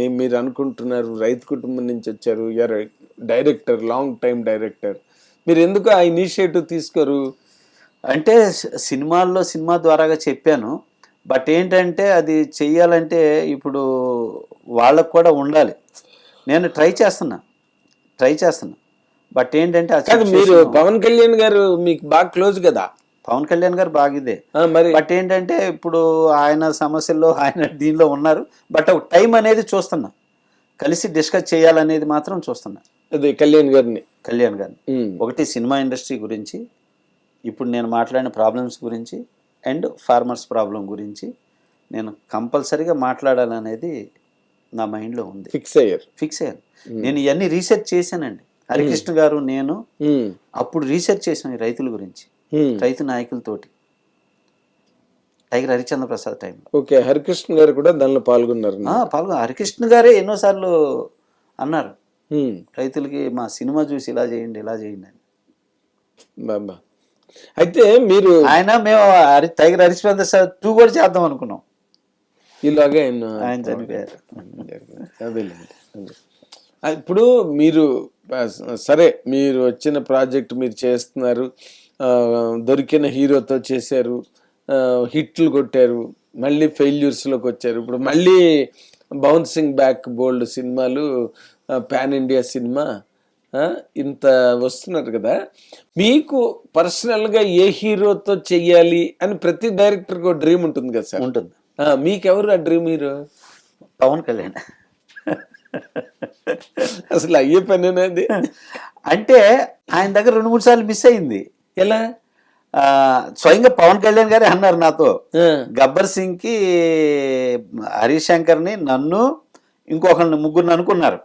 నేను మీరు అనుకుంటున్నారు రైతు కుటుంబం నుంచి వచ్చారు యార్ డైరెక్టర్ లాంగ్ టైం డైరెక్టర్. మీరు ఎందుకు ఆ ఇనిషియేటివ్ తీసుకోరు? అంటే సినిమాల్లో సినిమా ద్వారాగా చెప్పాను. బట్ ఏంటంటే అది చెయ్యాలంటే ఇప్పుడు వాళ్ళకు కూడా ఉండాలి. నేను ట్రై చేస్తున్నా. ట్రై చేస్తున్నా. బట్ ఏంటంటే మీరు పవన్ కళ్యాణ్ గారు మీకు బాగా క్లోజ్ కదా. పవన్ కళ్యాణ్ గారు బాగిదే. ఆ, మరి బట్ ఏంటంటే ఇప్పుడు ఆయన సమస్యల్లో ఆయన దీనిలో ఉన్నారు. బట్ ఒక టైం అనేది చూస్తున్నా. కలిసి డిస్కస్ చేయాలనేది మాత్రం చూస్తున్నా. అదే కళ్యాణ్ గారిని. కళ్యాణ్ గారిని. ఒకటి సినిమా ఇండస్ట్రీ గురించి ఇప్పుడు నేను మాట్లాడిన ప్రాబ్లమ్స్ గురించి అండ్ ఫార్మర్స్ ప్రాబ్లం గురించి నేను కంపల్సరీగా మాట్లాడాలనేది నా మైండ్లో ఉంది. ఫిక్స్ అయ్యారు. ఫిక్స్ అయ్యాను. నేను ఇవన్నీ రీసెర్చ్ చేశానండి. హరికృష్ణ గారు నేను. అప్పుడు రీసెర్చ్ చేశాను రైతుల గురించి. రైతు నాయకులతోటి. టైగర్ హరిచంద్ర ప్రసాద్ టైంలో. ఓకే హరికృష్ణ గారు కూడా దానిలో పాల్గొన్నారు పాల్గొ హరికృష్ణ గారే ఎన్నోసార్లు అన్నారు. రైతులకి మా సినిమా చూసి ఇలా చేయండి ఇలా చేయండి అని. బాబా. అయితే మీరు ఆయన మేము Hari tiger Harishchandra sir too కూడా చేద్దాం అనుకున్నాం. ఇలాగే ఆయన చనిపోయారు. ఇప్పుడు మీరు సరే మీరు వచ్చిన ప్రాజెక్ట్ మీరు చేస్తున్నారు. దొరికిన హీరోతో చేశారు. హిట్లు కొట్టారు. మళ్ళీ ఫెయిల్యూర్స్లోకి వచ్చారు. ఇప్పుడు మళ్ళీ బౌన్సింగ్ బ్యాక్ బోల్డ్ సినిమాలు పాన్ ఇండియా సినిమా ఇంత వస్తున్నారు కదా. మీకు పర్సనల్గా ఏ హీరోతో చెయ్యాలి అని ప్రతి డైరెక్టర్కి ఒక డ్రీమ్ ఉంటుంది కదా సార్? ఉంటుంది. మీకెవరు ఆ డ్రీమ్ హీరో? పవన్ కళ్యాణ్. అసలు అయ్యే పని అనేది అంటే ఆయన దగ్గర రెండు మూడు సార్లు మిస్ అయింది. ఎలా? స్వయంగా పవన్ కళ్యాణ్ గారే అన్నారు నాతో. గబ్బర్ సింగ్కి హరీష్ శంకర్ని నన్ను ఇంకొకరిని ముగ్గురిని అనుకున్నారు.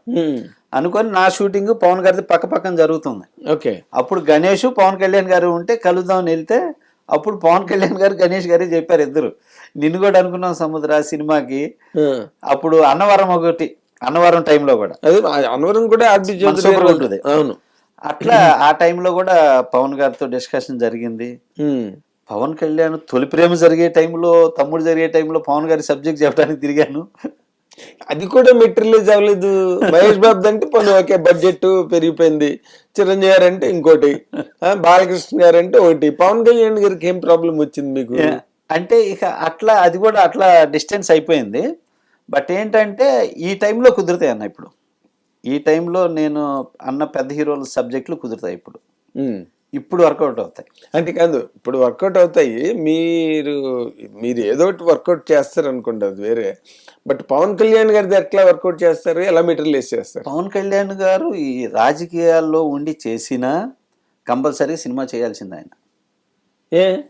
అనుకొని నా షూటింగ్ పవన్ గారిది పక్క పక్కన జరుగుతుంది. ఓకే. అప్పుడు గణేష్ పవన్ కళ్యాణ్ గారు ఉంటే కలుద్దామని వెళ్తే అప్పుడు పవన్ కళ్యాణ్ గారు గణేష్ గారు చెప్పారు ఇద్దరు. నిన్ను కూడా అనుకున్నాం సముద్ర సినిమాకి. అప్పుడు అన్నవరం ఒకటి అన్నవరం టైంలో కూడా. అనవరం కూడా ఉంటుంది. అవును. అట్లా ఆ టైంలో కూడా పవన్ గారితో డిస్కషన్ జరిగింది. పవన్ కళ్యాణ్ తొలి ప్రేమ జరిగే టైంలో తమ్ముడు జరిగే టైంలో పవన్ గారి సబ్జెక్ట్ చెప్పడానికి తిరిగాను. అది కూడా మెటీరియలైజ్ అవ్వలేదు. మహేష్ బాబు అంటే పని ఓకే బడ్జెట్ పెరిగిపోయింది. చిరంజీవి గారు అంటే ఇంకోటి. బాలకృష్ణ గారు అంటే ఒకటి. పవన్ కళ్యాణ్ గారికి ఏం ప్రాబ్లం వచ్చింది మీకు? అంటే ఇక అట్లా అది కూడా అట్లా డిస్టెన్స్ అయిపోయింది. బట్ ఏంటంటే ఈ టైంలో కుదురుతాయి అన్న ఇప్పుడు. ఈ టైంలో నేను అన్న పెద్ద హీరోల సబ్జెక్టులు కుదురుతాయి ఇప్పుడు. ఇప్పుడు వర్కౌట్ అవుతాయి. అంటే కాదు ఇప్పుడు వర్కౌట్ అవుతాయి. మీరు మీరు ఏదో ఒకటి వర్కౌట్ చేస్తారు అనుకోండి అది వేరే. బట్ పవన్ కళ్యాణ్ గారిది ఎట్లా వర్కౌట్ చేస్తారు? ఎలా మెటీరియలైజ్ చేస్తారు? పవన్ కళ్యాణ్ గారు ఈ రాజకీయాల్లో ఉండి చేసినా కంపల్సరీ సినిమా చేయాల్సింది ఆయన. ఏ?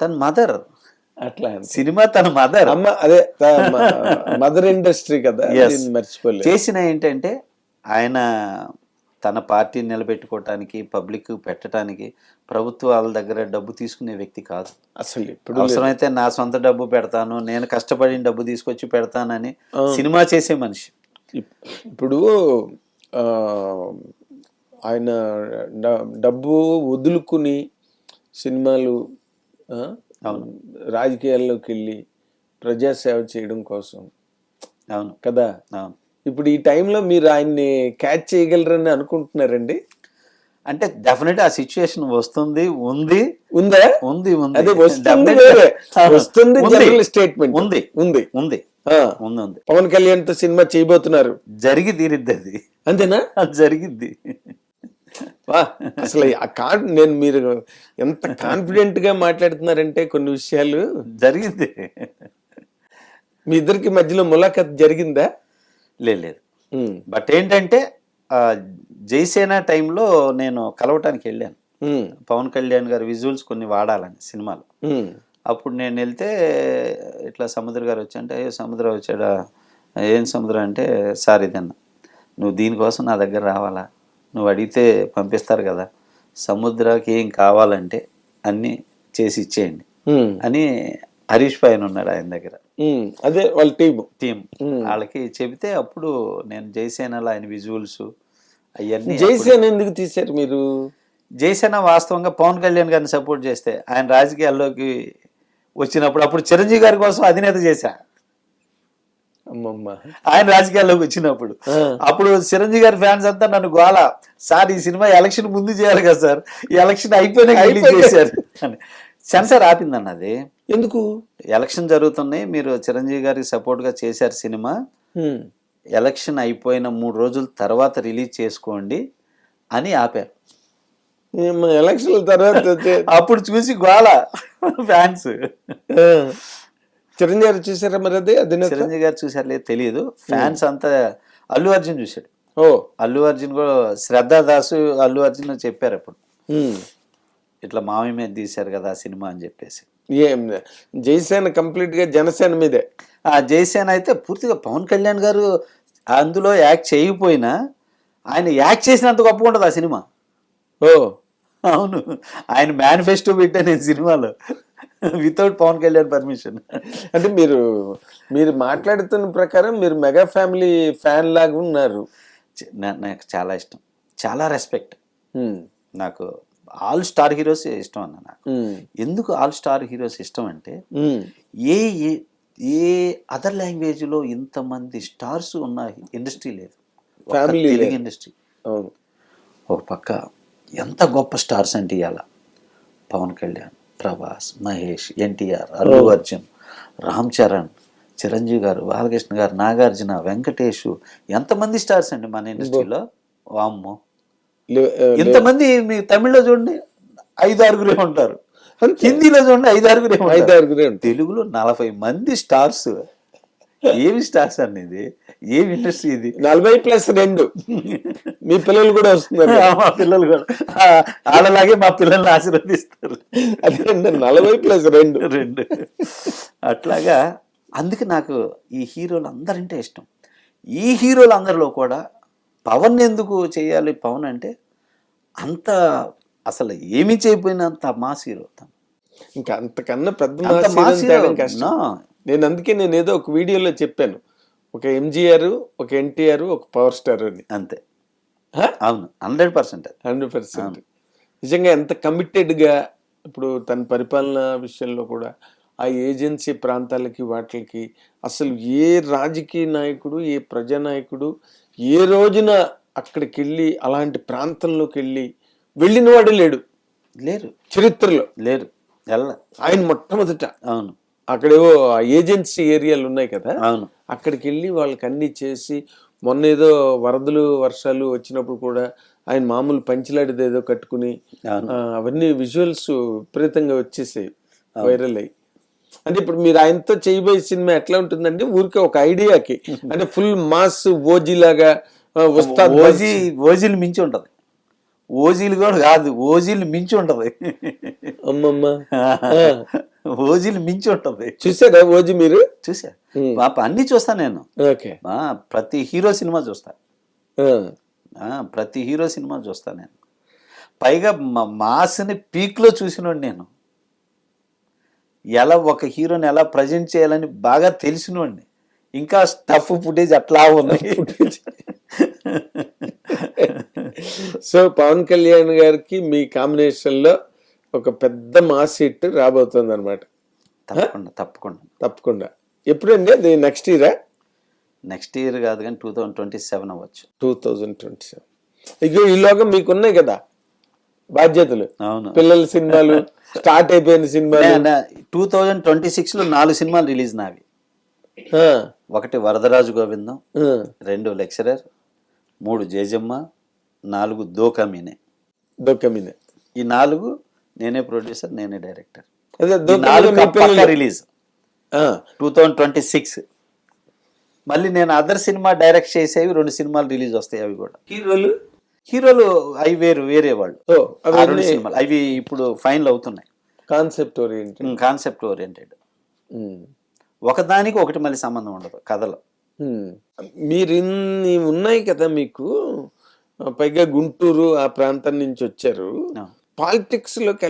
తన మదర్ అట్లా. సినిమా తన మదర్. అమ్మ అదే మదర్ ఇండస్ట్రీ కదా మర్చిపోలేదు. చేసిన ఏంటంటే ఆయన తన పార్టీని నిలబెట్టుకోవటానికి పబ్లిక్ పెట్టడానికి ప్రభుత్వాల దగ్గర డబ్బు తీసుకునే వ్యక్తి కాదు. అసలు ఇప్పుడు అవసరమైతే నా సొంత డబ్బు పెడతాను నేను కష్టపడిన డబ్బు తీసుకొచ్చి పెడతానని సినిమా చేసే మనిషి. ఇప్- ఇప్పుడు ఆయన డబ్బు వదులుకుని సినిమాలు ఆ, రాజకీయాల్లోకి వెళ్ళి ప్రజాసేవ చేయడం కోసం అవును. కదా? అవును. ఇప్పుడు ఈ టైంలో మీరు ఆయన్ని క్యాచ్ చేయగలరని అనుకుంటున్నారండి? అంటే డెఫినెట్ ఆ సిచ్యుయేషన్ వస్తుంది ఉంది. ఉందా? ఉంది ఉంది. అదే వస్తుంది అవును. వస్తుంది. General statement. ఉంది. ఉంది. ఉంది. ఉంది ఉంది. పవన్ కళ్యాణ్తో సినిమా చేయబోతున్నారు. జరిగి తీరిద్ది అది అంతేనా? అది జరిగిద్ది. అసలు నేను మీరు ఎంత కాన్ఫిడెంట్గా మాట్లాడుతున్నారంటే కొన్ని విషయాలు. జరిగింది. మీ ఇద్దరికి మధ్యలో ములాఖత్ జరిగిందా? లేదు బట్ ఏంటంటే జైసేన టైంలో నేను కలవటానికి వెళ్ళాను. పవన్ కళ్యాణ్ గారి విజువల్స్ కొన్ని వాడాలని సినిమాలో. అప్పుడు నేను వెళ్తే ఇట్లా సముద్ర గారు వచ్చి అంటే "ఏ సముద్ర వచ్చాడా? ఏం సముద్ర అంటే సార్ ఇదన్న. నువ్వు దీనికోసం నా దగ్గర రావాలా? నువ్వు అడిగితే పంపిస్తారు కదా. సముద్రకి ఏం కావాలంటే అన్నీ చేసి ఇచ్చేయండి. అని హరీష్ పైన ఉన్నాడు ఆయన దగ్గర. అదే వాళ్ళ టీము. Team Hmm. వాళ్ళకి చెబితే అప్పుడు నేను జైసేనలో ఆయన విజువల్స్ అవన్నీ జైసేన్ ఎందుకు తీశారు మీరు? జైసేన వాస్తవంగా పవన్ కళ్యాణ్ గారిని సపోర్ట్ చేస్తే ఆయన రాజకీయాల్లోకి వచ్చినప్పుడు అప్పుడు చిరంజీవి గారి కోసం అధినేత చేశా. ఆయన రాజకీయాల్లోకి వచ్చినప్పుడు. అప్పుడు చిరంజీవి గారి ఫ్యాన్స్ అంతా నన్ను గోల సార్ ఈ సినిమా ఎలక్షన్ ముందు చేయాలి కదా సార్ ఈ ఎలక్షన్ అయిపోయినా రిలీజ్. చేశారు. అని. సెన్సార్ ఆపిందన్న అది. ఎందుకు? ఎలక్షన్ జరుగుతున్నాయి మీరు చిరంజీవి గారికి సపోర్ట్గా చేశారు సినిమా. ఎలక్షన్ అయిపోయిన మూడు రోజుల తర్వాత రిలీజ్ చేసుకోండి అని ఆపారు. ఏమ్మా, ఎలక్షన్ల తర్వాత అప్పుడు చూసి గోల ఫ్యాన్స్. చిరంజీవి గారు చూసారా మరి అది? అధినేత చిరంజీవి గారు చూసారు లేదు తెలియదు. ఫ్యాన్స్ అంతా అల్లు అర్జున్ చూశాడు. ఓ. అల్లు అర్జున్ కూడా శ్రద్ధా దాసు అల్లు అర్జున్ చెప్పారు అప్పుడు. ఇట్లా మామయ్య మీద తీశారు కదా ఆ సినిమా అని చెప్పేసి. ఏం? జయసేన కంప్లీట్గా జనసేన మీదే. ఆ జయసేన అయితే పూర్తిగా పవన్ కళ్యాణ్ గారు అందులో యాక్ట్ చేయకపోయినా ఆయన యాక్ట్ చేసినంత గొప్పగా ఉంటుంది ఆ సినిమా. ఓ. అవును. ఆయన మేనిఫెస్టో పెట్టా నేను సినిమాలో. వితౌట్ పవన్ కళ్యాణ్ పర్మిషన్ అంటే మీరు మీరు మాట్లాడుతున్న ప్రకారం మీరు మెగా ఫ్యామిలీ ఫ్యాన్ లాగా ఉన్నారు. నాకు చాలా ఇష్టం. చాలా రెస్పెక్ట్. నాకు ఆల్ స్టార్ హీరోస్ ఇష్టం అన్న నాకు. ఎందుకు ఆల్ స్టార్ హీరోస్ ఇష్టం అంటే. ఏ ఏ- అదర్ లాంగ్వేజ్లో ఇంతమంది స్టార్స్ ఉన్న ఇండస్ట్రీ లేదు. తెలుగు. ఇండస్ట్రీ ఒక పక్క ఎంత గొప్ప స్టార్స్ అంటే ఇవాళ పవన్ కళ్యాణ్. ప్రభాస్ మహేష్ ఎన్టీఆర్ అల్లు అర్జున్ రామ్ చరణ్ చిరంజీవి గారు బాలకృష్ణ గారు నాగార్జున వెంకటేష్ ఎంతమంది స్టార్స్ అండి మన ఇండస్ట్రీలో? వామ్మో. ఇంతమంది మీ తమిళ్ళో చూడండి ఐదు ఆరుగురే ఉంటారు హిందీలో చూడండి ఐదు ఆరుగురే ఐదు ఆరుగురే. తెలుగులో నలభై మంది స్టార్స్. ఏమి స్టార్స్ అండి ఇది ఏమి ఇండస్ట్రీ ఇది? నలభై ప్లస్ రెండు. మీ పిల్లలు కూడా వస్తున్నారు. మా పిల్లలు కూడా. ఆ, వాళ్ళలాగే మా పిల్లల్ని ఆశీర్వదిస్తారు. అదే నలభై ప్లస్ రెండు. రెండు. అట్లాగా అందుకే నాకు ఈ హీరోలు అందరంటే ఇష్టం. ఈ హీరోలు అందరిలో కూడా పవన్ ఎందుకు చేయాలి? పవన్ అంటే అంత అసలు ఏమీ చేయకపోయినంత మాస్ హీరో తను. ఇంకా అంతకన్నా పెద్ద మాస్ నేను అందుకే నేను ఏదో ఒక వీడియోలో చెప్పాను. ఒక ఎంజీఆర్ ఒక ఎన్టీఆర్ ఒక పవర్ స్టార్ అని. అంతే. అవును. Hundred percent hundred percent. నిజంగా ఎంత committed గా ఇప్పుడు తన పరిపాలన విషయంలో కూడా ఆ ఏజెన్సీ ప్రాంతాలకి వాటికి అసలు ఏ రాజకీయ నాయకుడు ఏ ప్రజానాయకుడు ఏ రోజున అక్కడికి వెళ్ళి అలాంటి ప్రాంతంలోకి వెళ్ళి వెళ్ళిన వాడు లేడు. లేరు. చరిత్రలో. లేరు. ఆయన మొట్టమొదట. అవును. అక్కడేవో ఏజెన్సీ ఏరియాలు ఉన్నాయి కదా. అవును. అక్కడికి వెళ్ళి వాళ్ళకి అన్ని చేసి మొన్న ఏదో వరదలు వర్షాలు వచ్చినప్పుడు కూడా ఆయన మామూలు పంచిలాడిది ఏదో కట్టుకుని అవన్నీ విజువల్స్ విపరీతంగా వచ్చేసాయి వైరల్ అయ్యి. అంటే ఇప్పుడు మీరు ఆయనతో చేయబోయే సినిమా ఎట్లా ఉంటుందంటే ఊరికే ఒక ఐడియాకి. అంటే ఫుల్ మాస్ ఓజీ లాగా ఉస్తాద్ ఓజీ ఓజీలు మించి ఉంటది. ఓజీలు కూడా కాదు ఓజీలు మించి ఉంటది. అమ్మమ్మ. ఓజీలు మించి ఉంటది. చూసారా ఓజీ మీరు? చూసా. పాప అన్ని చూస్తా నేను. ఓకే. ప్రతి హీరో సినిమా చూస్తా. ప్రతి హీరో సినిమా చూస్తా నేను. పైగా మా- మాస్ని పీక్లో చూసినోడు నేను. ఎలా ఒక హీరోని ఎలా ప్రజెంట్ చేయాలని బాగా తెలిసినోడిని. ఇంకా స్టఫ్ ఫుటేజ్ అట్లా ఉంది. సో పవన్ కళ్యాణ్ గారికి మీ కాంబినేషన్లో ఒక పెద్ద మాస్ హిట్ రాబోతుంది అనమాట తప్పకుండా తప్పకుండా. తప్పకుండా. ఎప్పుడండి? అది నెక్స్ట్ ఇయరా నెక్స్ట్ ఇయర్ కాదు కానీ టూ థౌజండ్ ట్వంటీ సెవెన్ అవ్వచ్చు. టూ థౌజండ్ ట్వంటీ సెవెన్ ఇగో ఈలోగా మీకున్నాయి కదా? బాధ్యతలు. అవును. పిల్లల సినిమాలు స్టార్ట్ అయిపోయిన సినిమాలు. టూ థౌజండ్ ట్వంటీ సిక్స్లో నాలుగు సినిమాలు రిలీజ్ నావి. ఒకటి వరదరాజు గోవిందం రెండు లెక్చరర్ మూడు జేజమ్మ నాలుగు దోకమీనే. దొక్కమీద ఈ నాలుగు నేనే ప్రొడ్యూసర్ నేనే director. Release. Two thousand twenty six. మళ్ళీ నేను అదర్ సినిమా డైరెక్ట్ చేసేవి రెండు సినిమాలు రిలీజ్ వస్తాయి అవి కూడా. హీరోలు? హీరోలు అవి వేరు వేరే వాళ్ళు. రెండు సినిమాలు. అవి ఇప్పుడు ఫైనల్ అవుతున్నాయి. కాన్సెప్ట్ ఓరియంటెడ్ కాన్సెప్ట్ ఓరియంటెడ్ ఒకదానికి ఒకటి మళ్ళీ సంబంధం ఉండదు కథలో. మీరు ఇన్ని ఉన్నాయి కదా మీకు. పైగా గుంటూరు ఆ ప్రాంతం నుంచి వచ్చారు. పాలిటిక్స్లోకి